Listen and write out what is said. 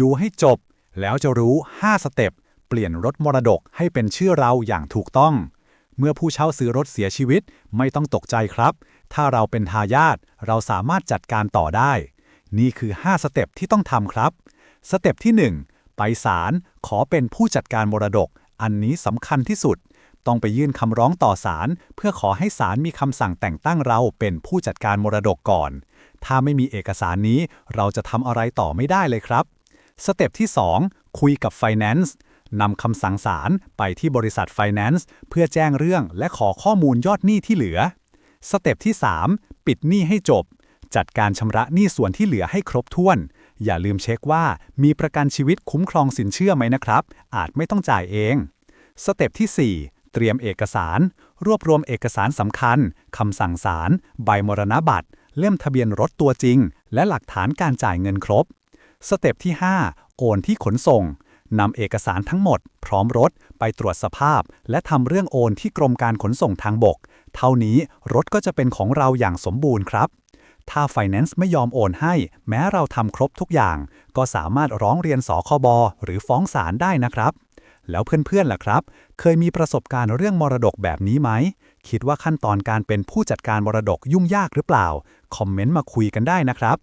ดูให้จบ แล้วจะรู้ 5 สเต็ป เปลี่ยนรถมรดกให้เป็นชื่อเราอย่างถูกต้อง เมื่อผู้เช่าซื้อรถเสียชีวิตไม่ต้องตกใจครับ ถ้าเราเป็นทายาทเราสามารถจัดการต่อได้ นี่คือ 5 สเต็ปที่ต้องทำครับ สเต็ปที่ 1 ไปศาลขอเป็นผู้จัดการมรดก อันนี้สำคัญที่สุด ต้องไปยื่นคำร้องต่อศาลเพื่อขอให้ศาลมีคำสั่งแต่งตั้งเราเป็นผู้จัดการมรดกก่อน ถ้าไม่มีเอกสารนี้เราจะทำอะไรต่อไม่ได้เลยครับ สเต็ปที่ 2 คุยกับ Finance นำคำสั่งศาลไปที่บริษัท Finance เพื่อแจ้งเรื่องและขอข้อมูลยอดหนี้ที่เหลือ สเต็ปที่ 3 ปิดหนี้ให้จบ จัดการชำระหนี้ส่วนที่เหลือให้ครบถ้วน อย่าลืมเช็คว่ามีประกันชีวิตคุ้มครองสินเชื่อไหมนะครับ อาจไม่ต้องจ่ายเอง สเต็ปที่ 4 เตรียมเอกสาร รวบรวมเอกสารสำคัญคำสั่งศาลใบมรณบัตรเล่มทะเบียนรถตัวจริง และหลักฐานการจ่ายเงินครบ สเต็ปที่ 5 โอนที่ขนส่งนำเอกสารทั้งหมด พร้อมรถไปตรวจสภาพ และทำเรื่องโอนที่กรมการขนส่งทางบก เท่านี้รถก็จะเป็นของเราอย่างสมบูรณ์ครับ ถ้า Finance ไม่ยอมโอนให้ แม้เราทำครบทุกอย่าง ก็สามารถร้องเรียนสคบหรือฟ้องศาลได้นะครับ แล้วเพื่อนๆล่ะครับ เคยมีประสบการณ์เรื่องมรดกแบบนี้ไหม คิดว่าขั้นตอนการเป็นผู้จัดการมรดกยุ่งยากหรือเปล่า คอมเมนต์มาคุยกันได้นะครับ